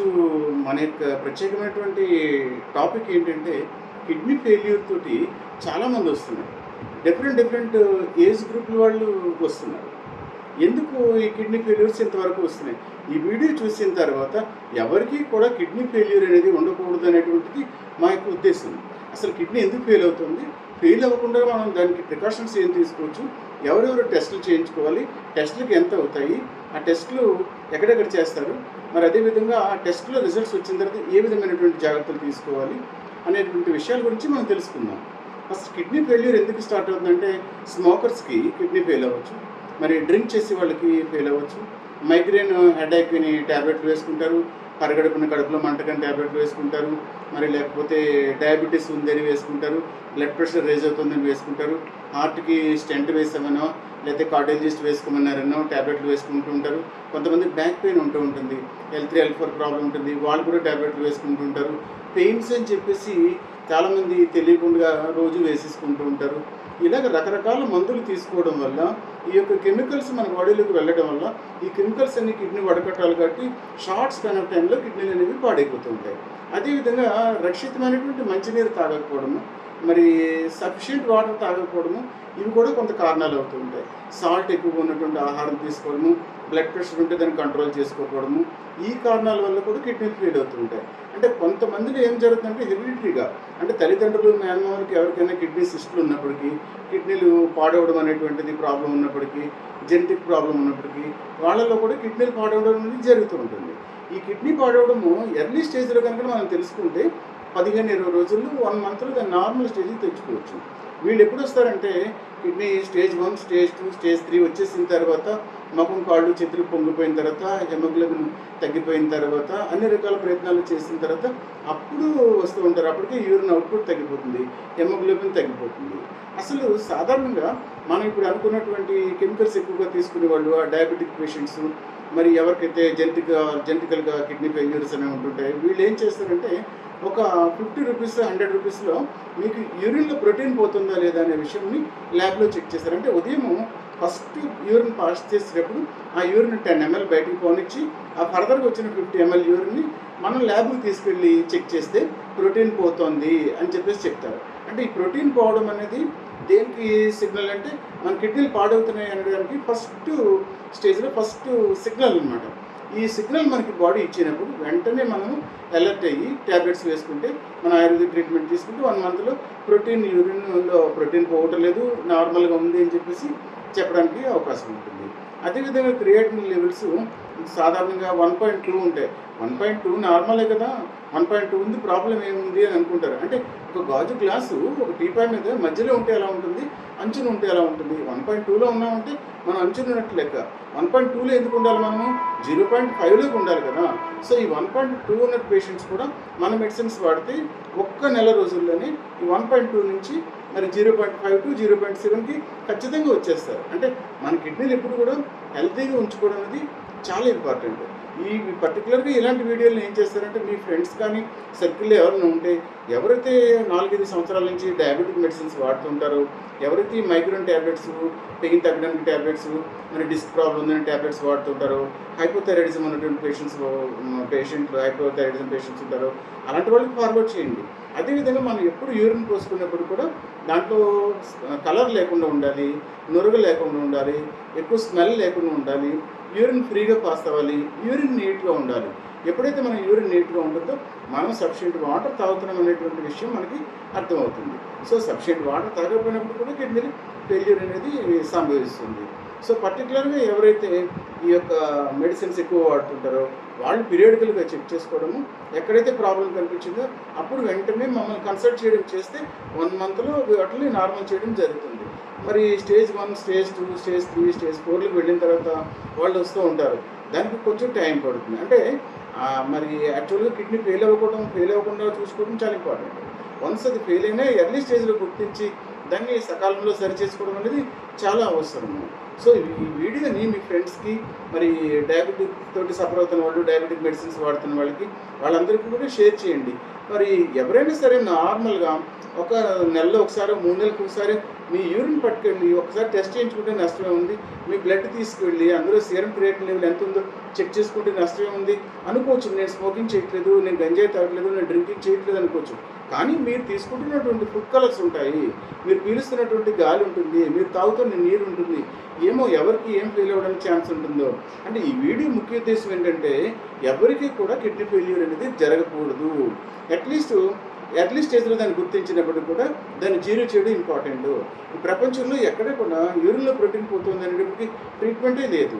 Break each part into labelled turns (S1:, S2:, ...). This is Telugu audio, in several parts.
S1: ఈరోజు మన యొక్క ప్రత్యేకమైనటువంటి టాపిక్ ఏంటంటే కిడ్నీ ఫెయిల్యూర్ తోటి చాలామంది వస్తున్నారు. డిఫరెంట్ డిఫరెంట్ ఏజ్ గ్రూప్ల వాళ్ళు వస్తున్నారు. ఎందుకు ఈ కిడ్నీ ఫెయిల్యూర్స్ ఇంతవరకు వస్తున్నాయి? ఈ వీడియో చూసిన తర్వాత ఎవరికి కూడా కిడ్నీ ఫెయిల్యూర్ అనేది ఉండకూడదు అనేటువంటిది మా యొక్క ఉద్దేశం. అసలు కిడ్నీ ఎందుకు ఫెయిల్ అవుతుంది? ఫెయిల్ అవ్వకుండా మనం దానికి ప్రికాషన్స్ ఏం తీసుకోవచ్చు? ఎవరెవరు టెస్టులు చేయించుకోవాలి? టెస్టులకు ఎంత అవుతాయి? ఆ టెస్టులు ఎక్కడెక్కడ చేస్తారు? మరి అదేవిధంగా ఆ టెస్టులో రిజల్ట్స్ వచ్చిన తర్వాత ఏ విధమైనటువంటి జాగ్రత్తలు తీసుకోవాలి అనేటువంటి విషయాల గురించి మనం తెలుసుకుందాం. ఫస్ట్ కిడ్నీ ఫెయిల్యూర్ ఎందుకు స్టార్ట్ అవుతుందంటే స్మోకర్స్కి కిడ్నీ ఫెయిల్ అవ్వచ్చు. మరి డ్రింక్ చేసే వాళ్ళకి ఫెయిల్ అవ్వచ్చు. మైగ్రేన్ హెడేక్ అని ట్యాబ్లెట్లు వేసుకుంటారు. పరగడుపున కడుపులో మంటకని ట్యాబ్లెట్ వేసుకుంటారు మరి లేకపోతే డయాబెటీస్ ఉందని వేసుకుంటారు బ్లడ్ ప్రెషర్ రేజ్ అవుతుందని వేసుకుంటారు హార్ట్కి స్టెంట్ వేసామనో లేకపోతే కార్డియాలజిస్ట్ వేసుకోమన్నారనో ట్యాబ్లెట్లు వేసుకుంటూ ఉంటారు. కొంతమంది బ్యాక్ పెయిన్ ఉంటూ ఉంటుంది L three L four problem ఉంటుంది వాళ్ళు కూడా ట్యాబ్లెట్లు వేసుకుంటూ ఉంటారు. పెయిన్స్ అని చెప్పేసి చాలామంది తెలియకుండా రోజు వేసేసుకుంటూ ఉంటారు. ఇలాగ రకరకాల మందులు తీసుకోవడం వల్ల ఈ యొక్క కెమికల్స్ మన బాడీలోకి వెళ్ళడం వల్ల ఈ కెమికల్స్ అన్ని కిడ్నీ వడకట్టాలి కాబట్టి షార్ట్ స్పాన్ టైంలో కిడ్నీలు అనేవి పాడైపోతుంటాయి. అదేవిధంగా రక్షితమైనటువంటి మంచినీరు తాగకపోవడము మరి సఫిషియంట్ వాటర్ తాగకపోవడము ఇవి కూడా కొంత కారణాలు అవుతూ ఉంటాయి. సాల్ట్ ఎక్కువగా ఉన్నటువంటి ఆహారం తీసుకోవడము బ్లడ్ ప్రెషర్ ఉంటే దాన్ని కంట్రోల్ చేసుకోకపోవడము ఈ కారణాల వల్ల కూడా కిడ్నీలు ఫెయిల్ అవుతుంటాయి అంటే కొంతమందిలో ఏం జరుగుతుందంటే హెరిడిటరీగా అంటే తల్లిదండ్రులు మేనమామలకి ఎవరికైనా కిడ్నీ సిస్టులు ఉన్నప్పటికీ కిడ్నీలు పాడవడం అనేటువంటిది ప్రాబ్లం ఉన్నప్పటికీ జెనెటిక్ ప్రాబ్లం ఉన్నప్పటికీ వాళ్ళలో కూడా కిడ్నీలు పాడవడం అనేది జరుగుతూ ఉంటుంది. ఈ కిడ్నీ పాడవడము ఎర్లీ స్టేజ్లో కనుక మనం తెలుసుకుంటే పదిహేను ఇరవై రోజుల్లో వన్ మంత్లో దాన్ని నార్మల్ స్టేజ్కి తెచ్చుకోవచ్చు. వీళ్ళు ఎప్పుడు వస్తారంటే kidney stage one stage two stage three వచ్చేసిన తర్వాత ముఖం కాళ్ళు చేతులు పొంగిపోయిన తర్వాత హెమోగ్లోబిన్ తగ్గిపోయిన తర్వాత అన్ని రకాల ప్రయత్నాలు చేసిన తర్వాత అప్పుడు వస్తూ ఉంటారు. అప్పటికే యూరిన్ అవుట్పుట్ తగ్గిపోతుంది హెమోగ్లోబిన్ తగ్గిపోతుంది. అసలు సాధారణంగా మనం ఇప్పుడు అనుకున్నటువంటి కెమికల్స్ ఎక్కువగా తీసుకునే వాళ్ళు ఆ డయాబెటిక్ పేషెంట్స్ మరి ఎవరికైతే జెనటిక్ జెంటికల్గా కిడ్నీ ఫెయిల్యూర్స్ అనేవి ఉంటుంటాయి వీళ్ళు ఏం చేస్తారంటే ఒక ఫిఫ్టీ రూపీస్ హండ్రెడ్ రూపీస్లో మీకు యూరిన్లో ప్రోటీన్ పోతుందా లేదా అనే విషయంని ల్యాబ్లో చెక్ చేశారు. అంటే ఉదయం ఫస్ట్ యూరిన్ పాస్ చేసేటప్పుడు ఆ యూరిన్ టెన్ ఎంఎల్ బయటికి పోనిచ్చి ఆ ఫర్దర్గా వచ్చిన ఫిఫ్టీ ఎంఎల్ యూరిన్ని మనం ల్యాబ్కి తీసుకెళ్ళి చెక్ చేస్తే ప్రోటీన్ పోతోంది అని చెప్పేసి చెప్తారు. అంటే ఈ ప్రోటీన్ పోవడం అనేది దేనికి సిగ్నల్ అంటే మన కిడ్నీలు పాడవుతున్నాయి అనడానికి ఫస్ట్ స్టేజ్లో ఫస్ట్ సిగ్నల్ అనమాట ఈ సిగ్నల్ మనకి బాడీ ఇచ్చినప్పుడు వెంటనే మనము అలర్ట్ అయ్యి ట్యాబ్లెట్స్ వేసుకుంటే మన ఆయుర్వేదిక్ ట్రీట్మెంట్ తీసుకుంటే వన్ మంత్లో ప్రోటీన్ యూరిన్లో ప్రోటీన్ పోవటం లేదు నార్మల్గా ఉంది అని చెప్పేసి చెప్పడానికి అవకాశం ఉంటుంది. అదేవిధంగా క్రియేటిన్ లెవెల్స్ సాధారణంగా వన్ పాయింట్ టూ ఉంటాయి వన్ పాయింట్ టూ నార్మలే కదా? వన్ పాయింట్ టూ ఉంది ప్రాబ్లం ఏముంది అని అనుకుంటారు. అంటే ఒక గాజు గ్లాసు ఒక టీపాయ్ మీద మధ్యలో ఉంటే ఎలా ఉంటుంది? అంచున ఉంటే ఎలా ఉంటుంది? వన్ పాయింట్ టూలో ఉన్నామంటే మనం అంచున ఉన్నట్టు లెక్క. వన్ పాయింట్ టూలో ఎందుకు ఉండాలి మనము? జీరో పాయింట్ ఫైవ్లోకి ఉండాలి కదా. సో ఈ వన్ పాయింట్ టూ ఉన్న పేషెంట్స్ కూడా మన మెడిసిన్స్ వాడితే ఒక్క నెల రోజుల్లోనే ఈ వన్ పాయింట్ టూ నుంచి మరి zero point five to zero point సెవెన్కి ఖచ్చితంగా వచ్చేస్తారు. అంటే మన కిడ్నీలు ఎప్పుడు కూడా హెల్తీగా ఉంచుకోవడం అనేది చాలా ఇంపార్టెంట్ ఈ పర్టికులర్గా ఇలాంటి వీడియోలు ఏం చేస్తారంటే మీ ఫ్రెండ్స్ కానీ సర్కిల్లో ఎవరైనా ఉంటే ఎవరైతే నాలుగైదు సంవత్సరాల నుంచి డయాబెటిక్ మెడిసిన్స్ వాడుతుంటారో ఎవరైతే ఈ మైగ్రేన్ ట్యాబ్లెట్స్ పెయిన్ తగ్గడానికి ట్యాబ్లెట్స్ మరి డిస్క్ ప్రాబ్లం ఉందని ట్యాబ్లెట్స్ వాడుతుంటారో హైపోథైరాయిడిజం ఉన్నటువంటి పేషెంట్స్ పేషెంట్ హైపోథైరాయిడిజం పేషెంట్స్ ఉంటారో అలాంటి వాళ్ళకి ఫార్వర్డ్ చేయండి. అదేవిధంగా మనం ఎప్పుడు యూరిన్ పోసుకున్నప్పుడు కూడా దాంట్లో కలర్ లేకుండా ఉండాలి నురుగు లేకుండా ఉండాలి ఎక్కువ స్మెల్ లేకుండా ఉండాలి యూరిన్ ఫ్రీగా పాస్ అవ్వాలి యూరిన్ నీట్గా ఉండాలి. ఎప్పుడైతే మన యూరిన్ నీట్గా ఉంటుందో మనం సఫిషియంట్ వాటర్ తాగుతున్నాం అనేటువంటి విషయం మనకి అర్థమవుతుంది. సో సఫిషియంట్ వాటర్ తాగకపోయినప్పుడు కూడా కిడ్నీ ఫెయిల్యూర్ అనేది సంభవిస్తుంది. సో పర్టికులర్గా ఎవరైతే ఈ యొక్క మెడిసిన్స్ ఎక్కువ వాడుతుంటారో వాళ్ళు పీరియడికల్గా చెక్ చేసుకోవడము ఎక్కడైతే ప్రాబ్లం కనిపించిందో అప్పుడు వెంటనే మమ్మల్ని కన్సల్ట్ చేయడం చేస్తే వన్ మంత్లో వాటిని నార్మల్ చేయడం జరుగుతుంది. మరి stage one stage two stage three stage ఫోర్లకు వెళ్ళిన తర్వాత వాళ్ళు వస్తూ ఉంటారు. దానికి కొంచెం టైం పడుతుంది. అంటే మరి యాక్చువల్గా కిడ్నీ ఫెయిల్ అవ్వకూడదు ఫెయిల్ అవ్వకుండా చూసుకోవడం చాలా ఇంపార్టెంట్ వన్స్ అది ఫెయిల్ అయినా ఎర్లీ స్టేజ్లో గుర్తించి దాన్ని సకాలంలో సరి చేసుకోవడం అనేది చాలా అవసరము. సో ఈ వీడియోని మీ ఫ్రెండ్స్కి మరి డయాబెటిక్ తోటి సఫర్ అవుతున్న వాళ్ళు డయాబెటిక్ మెడిసిన్స్ వాడుతున్న వాళ్ళకి వాళ్ళందరికీ కూడా షేర్ చేయండి. మరి ఎవరైనా సరే నార్మల్గా ఒక నెలలో ఒకసారి మూడు నెలలకు ఒకసారి మీ యూరిన్ పట్టుకెళ్ళి ఒకసారి టెస్ట్ చేయించుకుంటే నష్టమే ఉంది. మీ బ్లడ్ తీసుకువెళ్ళి అందులో సీరం క్రియేటిన్ లెవెల్ ఎంత ఉందో చెక్ చేసుకుంటే నష్టమే ఉంది. అనుకోవచ్చు నేను స్మోకింగ్ చేయట్లేదు నేను గంజాయి తాగట్లేదు నేను డ్రింకింగ్ చేయట్లేదు అనుకోవచ్చు. కానీ మీరు తీసుకుంటున్నటువంటి ఫుడ్ కలర్స్ ఉంటాయి. మీరు పీలుస్తున్నటువంటి గాలి ఉంటుంది మీరు తాగుతున్న నీరు ఉంటుంది. ఏమో ఎవరికి ఏం ఫెయిల్ అవ్వడానికి ఛాన్స్ ఉంటుందో. అంటే ఈ వీడియో ముఖ్య ఉద్దేశం ఏంటంటే ఎవరికి కూడా కిడ్నీ ఫెయిల్యూర్ అనేది జరగకూడదు. అట్లీస్ట్ ఎర్లీ స్టేజ్లో దాన్ని గుర్తించినప్పుడు కూడా దాన్ని జీరో చేయడం ఇంపార్టెంట్. ఈ ప్రపంచంలో ఎక్కడ కూడా యూరిన్లో ప్రోటీన్ పోతుంది అనేటప్పటికి ట్రీట్మెంటే లేదు.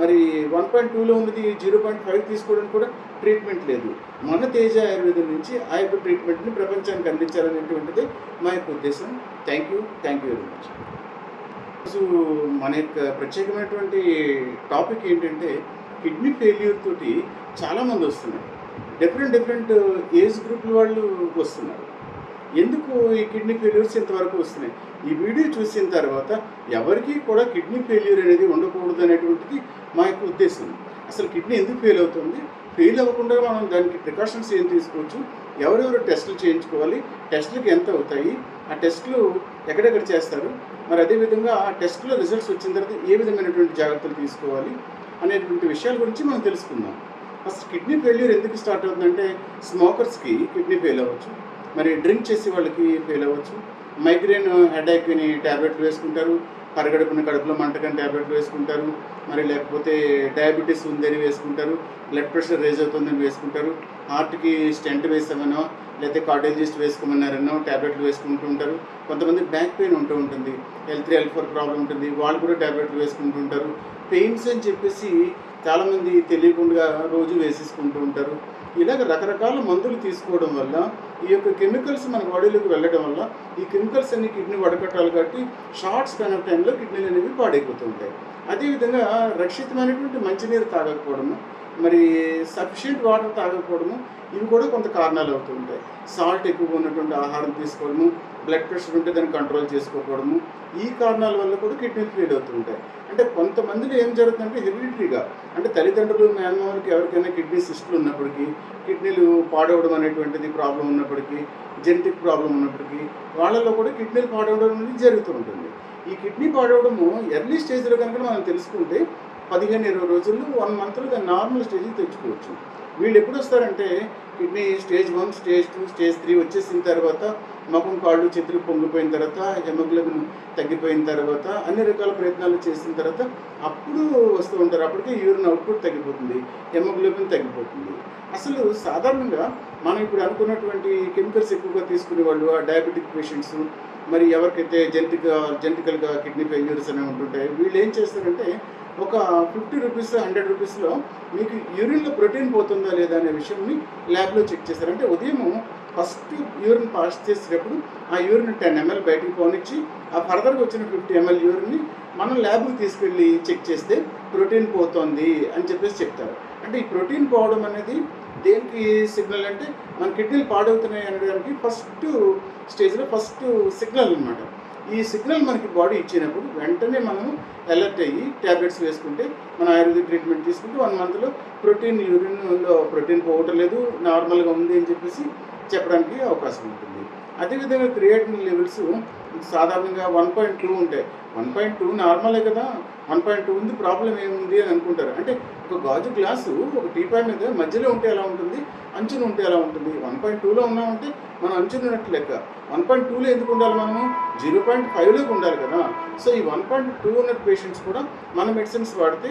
S1: మరి వన్ పాయింట్ టూలో ఉన్నది జీరో పాయింట్ ఫైవ్ తీసుకోవడానికి కూడా ట్రీట్మెంట్ లేదు. మన తేజ ఆయుర్వేదం నుంచి ఆ యొక్క ట్రీట్మెంట్ని ప్రపంచానికి అందించాలనేటువంటిది మా యొక్క ఉద్దేశం. Thank you thank you very much. ఈరోజు మన యొక్క ప్రత్యేకమైనటువంటి టాపిక్ ఏంటంటే కిడ్నీ ఫెయిల్యూర్ తోటి చాలామంది వస్తున్నారు. డిఫరెంట్ డిఫరెంట్ ఏజ్ గ్రూప్ వాళ్ళు వస్తున్నారు. ఎందుకు ఈ కిడ్నీ ఫెయిల్యూర్స్ ఇంతవరకు వస్తున్నాయి? ఈ వీడియో చూసిన తర్వాత ఎవరికి కూడా కిడ్నీ ఫెయిల్యూర్ అనేది ఉండకూడదు అనేటువంటిది మా యొక్క ఉద్దేశం. అసలు కిడ్నీ ఎందుకు ఫెయిల్ అవుతుంది? ఫెయిల్ అవ్వకుండా మనం దానికి ప్రికాషన్స్ ఏం తీసుకోవచ్చు? ఎవరెవరు టెస్టులు చేయించుకోవాలి? టెస్టులకి ఎంత అవుతాయి? ఆ టెస్టులు ఎక్కడెక్కడ చేస్తారు? మరి అదేవిధంగా ఆ టెస్టులో రిజల్ట్స్ వచ్చిన తర్వాత ఏ విధమైనటువంటి జాగ్రత్తలు తీసుకోవాలి? అనేటువంటి విషయాల గురించి మనం తెలుసుకుందాం. అసలు కిడ్నీ ఫెయిల్యూర్ ఎందుకు స్టార్ట్ అవుతుందంటే స్మోకర్స్కి కిడ్నీ ఫెయిల్ అవ్వచ్చు మరి డ్రింక్ చేసే వాళ్ళకి ఫెయిల్ అవ్వచ్చు మైగ్రేన్ హెడేక్ని ట్యాబ్లెట్లు వేసుకుంటారు పరగడుపున కడుపులో మంటకని ట్యాబ్లెట్లు వేసుకుంటారు మరి లేకపోతే డయాబెటీస్ ఉందని వేసుకుంటారు బ్లడ్ ప్రెషర్ రేజ్ అవుతుందని వేసుకుంటారు హార్ట్కి స్టెంట్ వేసామనో లేకపోతే కార్డియాలజిస్ట్ వేసుకోమన్నారనో ట్యాబ్లెట్లు వేసుకుంటూ ఉంటారు కొంతమంది బ్యాక్ పెయిన్ ఉంటూ ఉంటుంది L three L four problem ఉంటుంది వాళ్ళు కూడా ట్యాబ్లెట్లు వేసుకుంటూ ఉంటారు పెయిన్స్ అని చెప్పేసి చాలామంది తెలియకుండా రోజు వేసేసుకుంటూ ఉంటారు. ఇలాగ రకరకాల మందులు తీసుకోవడం వల్ల ఈ యొక్క కెమికల్స్ మన బాడీలోకి వెళ్ళడం వల్ల ఈ కెమికల్స్ అన్ని కిడ్నీ వడకట్టాలి కాబట్టి షార్ట్స్ స్పాన్ టైంలో కిడ్నీలు అనేవి పాడైపోతూ ఉంటాయి. అదేవిధంగా రక్షితమైనటువంటి మంచినీరు తాగకపోవడము మరి సఫిషియంట్ వాటర్ తాగకపోవడము ఇవి కూడా కొంత కారణాలు అవుతూ ఉంటాయి. సాల్ట్ ఎక్కువగా ఉన్నటువంటి ఆహారం తీసుకోవడము బ్లడ్ ప్రెషర్ ఉంటే దాన్ని కంట్రోల్ చేసుకోకపోవడము ఈ కారణాల వల్ల కూడా కిడ్నీలు ఫెయిల్ అవుతూ ఉంటాయి. అంటే కొంతమందిలో ఏం జరుగుతుందంటే హెరిడిటరీగా అంటే తల్లిదండ్రులు మేనమామలకి ఎవరికైనా కిడ్నీ సిస్టులు ఉన్నప్పటికీ కిడ్నీలు పాడవడం అనేటువంటిది ప్రాబ్లం ఉన్నప్పటికీ జెనెటిక్ ప్రాబ్లం ఉన్నప్పటికీ వాళ్ళలో కూడా కిడ్నీలు పాడవడం అనేది జరుగుతూ ఉంటుంది. ఈ కిడ్నీ పాడవడము ఎర్లీ స్టేజ్లో కనుక మనం తెలుసుకుంటే పదిహేను ఇరవై రోజుల్లో వన్ మంత్లో దాన్ని నార్మల్ స్టేజ్కి తెచ్చుకోవచ్చు. వీళ్ళు ఎప్పుడు వస్తారంటే kidney stage one stage two stage three వచ్చేసిన తర్వాత ముఖం కాళ్ళు చేతులు పొంగిపోయిన తర్వాత హెమోగ్లోబిన్ తగ్గిపోయిన తర్వాత అన్ని రకాల ప్రయత్నాలు చేసిన తర్వాత అప్పుడు వస్తూ ఉంటారు. అప్పటికే యూరిన్ అవుట్పుట్ తగ్గిపోతుంది హెమోగ్లోబిన్ తగ్గిపోతుంది. అసలు సాధారణంగా మనం ఇప్పుడు అనుకున్నటువంటి కెమికల్స్ ఎక్కువగా తీసుకునే వాళ్ళు ఆ డయాబెటిక్ పేషెంట్స్ మరి ఎవరికైతే జెంటిక్ జెంటికల్గా కిడ్నీ ఫెయిల్యూర్స్ అనేవి ఉంటుంటాయి వీళ్ళు ఏం చేస్తారంటే ఒక ఫిఫ్టీ రూపీస్ హండ్రెడ్ రూపీస్లో మీకు యూరిన్లో ప్రోటీన్ పోతుందా లేదా అనే విషయంని ల్యాబ్లో చెక్ చేస్తారు. అంటే ఉదయం ఫస్ట్ యూరిన్ పాస్ చేసేటప్పుడు ఆ యూరిన్ టెన్ ఎంఎల్ బయటికి పోనిచ్చి ఆ ఫర్దర్గా వచ్చిన ఫిఫ్టీ ఎంఎల్ యూరిన్ని మనం ల్యాబ్కి తీసుకెళ్ళి చెక్ చేస్తే ప్రోటీన్ పోతుంది అని చెప్పేసి చెప్తారు. అంటే ఈ ప్రోటీన్ పోవడం అనేది దేనికి సిగ్నల్ అంటే మన కిడ్నీలు పాడవుతున్నాయి అనడానికి ఫస్ట్ స్టేజ్లో ఫస్ట్ సిగ్నల్ అనమాట ఈ సిగ్నల్ మనకి బాడీ ఇచ్చినప్పుడు వెంటనే మనం అలర్ట్ అయ్యి ట్యాబ్లెట్స్ వేసుకుంటే మన ఆయుర్వేదిక్ ట్రీట్మెంట్ తీసుకుంటే వన్ మంత్లో ప్రోటీన్ యూరిన్లో ప్రోటీన్ పోవటం లేదు నార్మల్గా ఉంది అని చెప్పేసి చెప్పడానికి అవకాశం ఉంటుంది. అదేవిధంగా క్రియేటిన్ లెవెల్స్ సాధారణంగా వన్ పాయింట్ టూ ఉంటాయి వన్ పాయింట్ టూ నార్మలే కదా వన్ పాయింట్ టూ ఉంది ప్రాబ్లం ఏముంది అని అనుకుంటారు. అంటే ఒక గాజు గ్లాసు ఒక టీపాయ్ మీద మధ్యలో ఉంటే ఎలా ఉంటుంది అంచున ఉంటే ఎలా ఉంటుంది? వన్ పాయింట్ టూలో ఉన్నామంటే మనం అంచున ఉన్నట్టు లెక్క. వన్ పాయింట్ టూలో ఎందుకు ఉండాలి మనము? జీరో పాయింట్ ఫైవ్లోకి ఉండాలి కదా. సో ఈ వన్ పాయింట్ టూ ఉన్న పేషెంట్స్ కూడా మన మెడిసిన్స్ వాడితే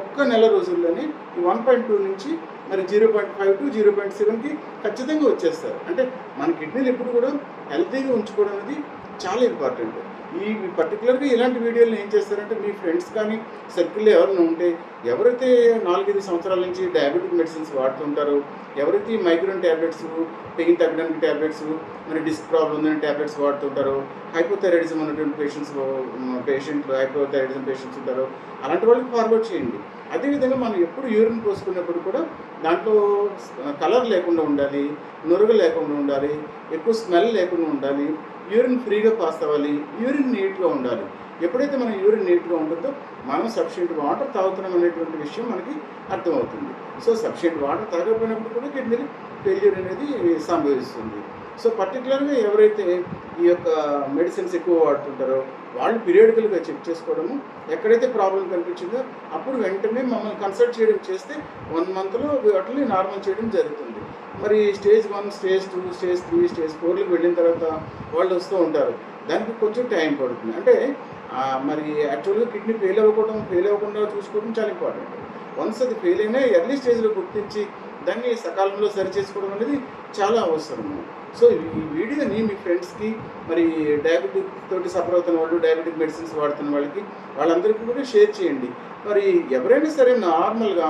S1: ఒక్క నెల రోజుల్లోనే ఈ వన్ పాయింట్ టూ నుంచి మరి zero point five to zero point సెవెన్కి ఖచ్చితంగా వచ్చేస్తారు. అంటే మన కిడ్నీలు ఎప్పుడు కూడా హెల్తీగా ఉంచుకోవడం అనేది చాలా ఇంపార్టెంట్. ఈ పర్టికులర్గా ఇలాంటి వీడియోలు ఏం చేస్తారంటే మీ ఫ్రెండ్స్ కానీ సర్కిల్లో ఎవరైనా ఉంటే ఎవరైతే నాలుగైదు సంవత్సరాల నుంచి డయాబెటిక్ మెడిసిన్స్ వాడుతుంటారో ఎవరైతే మైగ్రేన్ ట్యాబ్లెట్స్ పెయిన్ తగ్గడానికి ట్యాబ్లెట్స్ మరి డిస్క్ ప్రాబ్లం ఉందని ట్యాబ్లెట్స్ వాడుతుంటారో హైపోథైరాయిడిజం ఉన్నటువంటి పేషెంట్స్ పేషెంట్లు హైపోథైరాయిడిజం పేషెంట్స్ ఉంటారో అలాంటి వాళ్ళకి ఫార్వర్డ్ చేయండి. అదేవిధంగా మనం ఎప్పుడు యూరిన్ పోసుకున్నప్పుడు కూడా దాంట్లో కలర్ లేకుండా ఉండాలి నురుగు లేకుండా ఉండాలి ఎక్కువ స్మెల్ లేకుండా ఉండాలి యూరిన్ ఫ్రీగా పాస్ అవ్వాలి యూరిన్ నీట్గా ఉండాలి. ఎప్పుడైతే మనం యూరిన్ నీట్గా ఉంటుందో మనం సఫిషియెంట్ వాటర్ తాగుతున్నాం అనేటువంటి విషయం మనకి అర్థమవుతుంది. సో సఫిషియెంట్ వాటర్ తాగకపోయినప్పుడు కూడా కింద ఫెయిల్యూర్ అనేది సంభవిస్తుంది. సో పర్టికులర్గా ఎవరైతే ఈ యొక్క మెడిసిన్స్ ఎక్కువ వాడుతుంటారో వాళ్ళు పీరియడికల్గా చెక్ చేసుకోవడము ఎక్కడైతే ప్రాబ్లం కనిపించిందో అప్పుడు వెంటనే మమ్మల్ని కన్సల్ట్ చేయడం చేస్తే వన్ మంత్లో వాటిని నార్మల్ చేయడం జరుగుతుంది. మరి stage one stage two stage three stage ఫోర్లకు వెళ్ళిన తర్వాత వాళ్ళు వస్తూ ఉంటారు. దానికి కొంచెం టైం పడుతుంది. అంటే మరి యాక్చువల్గా కిడ్నీ ఫెయిల్ అవ్వకూడదు ఫెయిల్ అవ్వకుండా చూసుకోవడం చాలా ఇంపార్టెంట్ వన్స్ అది ఫెయిల్ అయినా ఎర్లీ స్టేజ్లో గుర్తించి దాన్ని సకాలంలో సరి చేసుకోవడం అనేది చాలా అవసరం. సో ఈ వీడియోని మీ ఫ్రెండ్స్కి మరి డయాబెటిక్ తోటి సఫర్ అవుతున్న వాళ్ళు డయాబెటిక్ మెడిసిన్స్ వాడుతున్న వాళ్ళకి వాళ్ళందరికీ కూడా షేర్ చేయండి. మరి ఎవరైనా సరే నార్మల్గా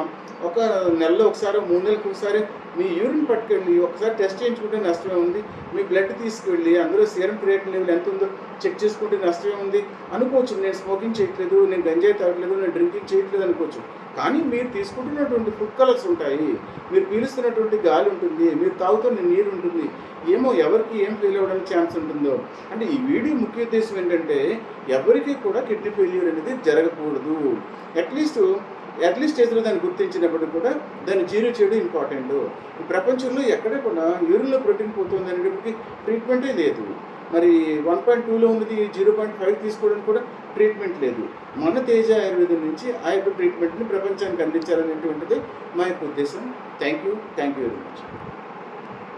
S1: ఒక నెలలో ఒకసారి మూడు నెలలకు ఒకసారి మీ యూరిన్ పట్టుకెళ్ళి ఒకసారి టెస్ట్ చేయించుకుంటే నష్టమే ఉంది. మీ బ్లడ్ తీసుకెళ్ళి అందులో సీరం క్రియేట్ లెవెల్ ఎంత ఉందో చెక్ చేసుకుంటే నష్టమే ఉంది. అనుకోవచ్చు నేను స్మోకింగ్ చేయట్లేదు నేను గంజాయి తాగట్లేదు నేను డ్రింకింగ్ చేయట్లేదు అనుకోవచ్చు. కానీ మీరు తీసుకుంటున్నటువంటి ఫుడ్ కలర్స్ ఉంటాయి. మీరు పీలుస్తున్నటువంటి గాలి ఉంటుంది మీరు తాగుతున్న నీరు ఉంటుంది. ఏమో ఎవరికి ఏం ఫెయిల్ అవ్వడానికి ఛాన్స్ ఉంటుందో. అంటే ఈ వీడియో ముఖ్య ఉద్దేశం ఏంటంటే ఎవరికి కూడా కిడ్నీ ఫెయిల్యూర్ అనేది జరగకూడదు. అట్లీస్ట్ ఎర్లీ స్టేజ్లో దాన్ని గుర్తించినప్పుడు కూడా దాన్ని జీరో చేయడం ఇంపార్టెంట్ ఈ ప్రపంచంలో ఎక్కడ కూడా యూరిన్లో ప్రోటీన్ పోతుంది అనేటప్పటికి ట్రీట్మెంటే లేదు. మరి వన్ పాయింట్ టూలో ఉన్నది జీరో పాయింట్ ఫైవ్ తీసుకోవడానికి కూడా ట్రీట్మెంట్ లేదు. మన తేజ ఆయుర్వేదం నుంచి ఆ యొక్క ట్రీట్మెంట్ని ప్రపంచానికి అందించాలనేటువంటిది మా యొక్క ఉద్దేశం. Thank you thank you very much